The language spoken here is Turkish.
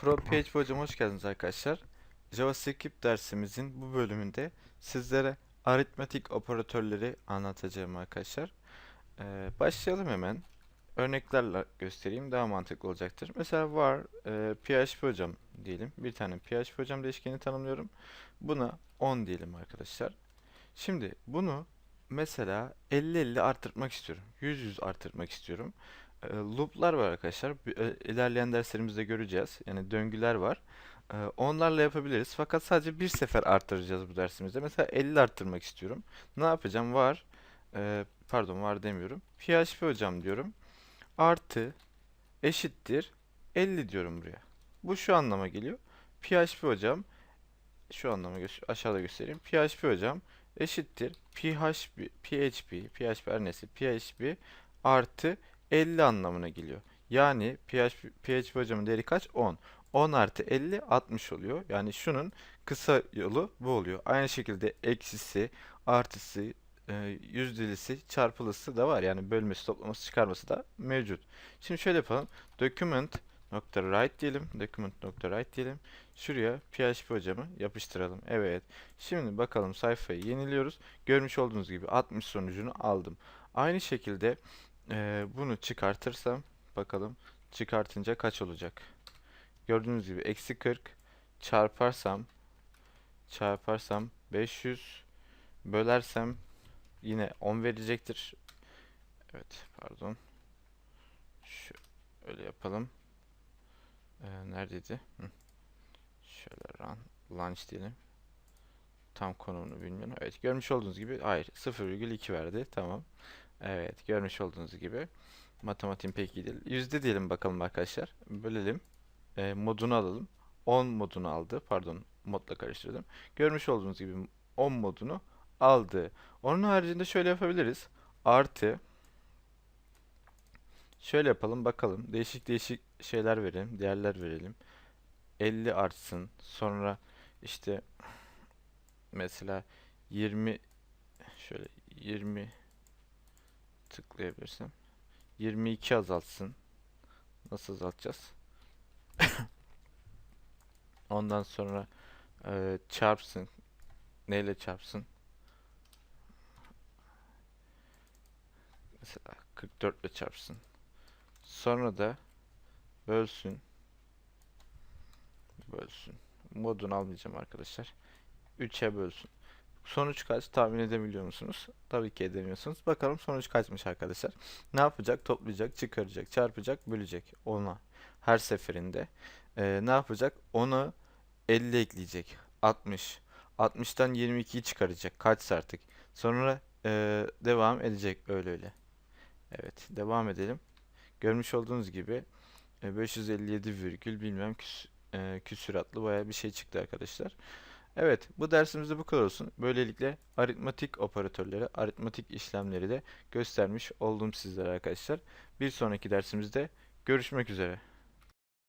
PHP hocam hoş geldiniz arkadaşlar. JavaScript dersimizin bu bölümünde sizlere aritmetik operatörleri anlatacağım arkadaşlar. Ee, başlayalım hemen. Örneklerle göstereyim daha mantıklı olacaktır. Mesela var e, PHP hocam diyelim. Bir tane PHP hocam değişkeni tanımlıyorum. Buna 10 diyelim arkadaşlar. Şimdi bunu mesela 50-50 arttırmak istiyorum. 100-100 arttırmak istiyorum. Loop'lar var arkadaşlar. İlerleyen derslerimizde göreceğiz. Yani döngüler var. Onlarla yapabiliriz. Fakat sadece bir sefer arttıracağız bu dersimizde. Mesela 50 arttırmak istiyorum. Ne yapacağım? Var. pardon var demiyorum. PHP hocam diyorum. Artı eşittir 50 diyorum buraya. Bu şu anlama geliyor. PHP hocam şu anlama aşağıda göstereyim. PHP hocam eşittir PHP PHP PHP her neyse PHP artı 50 anlamına geliyor. Yani PHP, PHP hocamın değeri kaç? 10. 10 artı 50 60 oluyor. Yani şunun kısa yolu bu oluyor. Aynı şekilde eksisi, artısı, e, yüzdelisi, çarpılısı da var. Yani bölmesi, toplaması, çıkarması da mevcut. Şimdi şöyle yapalım. Document nokta diyelim. Document nokta diyelim. Şuraya PHP hocamı yapıştıralım. Evet. Şimdi bakalım sayfayı yeniliyoruz. Görmüş olduğunuz gibi 60 sonucunu aldım. Aynı şekilde ee, bunu çıkartırsam bakalım çıkartınca kaç olacak? Gördüğünüz gibi eksi 40 çarparsam çarparsam 500 bölersem yine 10 verecektir. Evet pardon. Şöyle yapalım. Ee, neredeydi? Hı. Şöyle run launch diyelim. Tam konumunu bilmiyorum. Evet görmüş olduğunuz gibi hayır 0,2 verdi. Tamam. Evet görmüş olduğunuz gibi matematiğim pek iyi değil. Yüzde diyelim bakalım arkadaşlar. Bölelim. E, modunu alalım. 10 modunu aldı. Pardon modla karıştırdım. Görmüş olduğunuz gibi 10 modunu aldı. Onun haricinde şöyle yapabiliriz. Artı şöyle yapalım bakalım. Değişik değişik şeyler verelim. Değerler verelim. 50 artsın. Sonra işte mesela 20 şöyle 20 tıklayabilirsem 22 azaltsın. Nasıl azaltacağız? Ondan sonra e, çarpsın. Neyle çarpsın? Mesela 44 ile çarpsın. Sonra da bölsün. Bölsün. Modunu almayacağım arkadaşlar. 3'e bölsün. Sonuç kaç tahmin edebiliyor musunuz? Tabii ki edemiyorsunuz. Bakalım sonuç kaçmış arkadaşlar. Ne yapacak? Toplayacak, çıkaracak, çarpacak, bölecek. Ona her seferinde. Ee, ne yapacak? Onu 50 ekleyecek. 60. 60'tan 22'yi çıkaracak. Kaçsa artık. Sonra ee, devam edecek öyle öyle. Evet, devam edelim. Görmüş olduğunuz gibi e, 557 virgül bilmem küs, e, küsuratlı bayağı bir şey çıktı arkadaşlar. Evet, bu dersimizde bu kadar olsun. Böylelikle aritmatik operatörleri, aritmatik işlemleri de göstermiş oldum sizlere arkadaşlar. Bir sonraki dersimizde görüşmek üzere.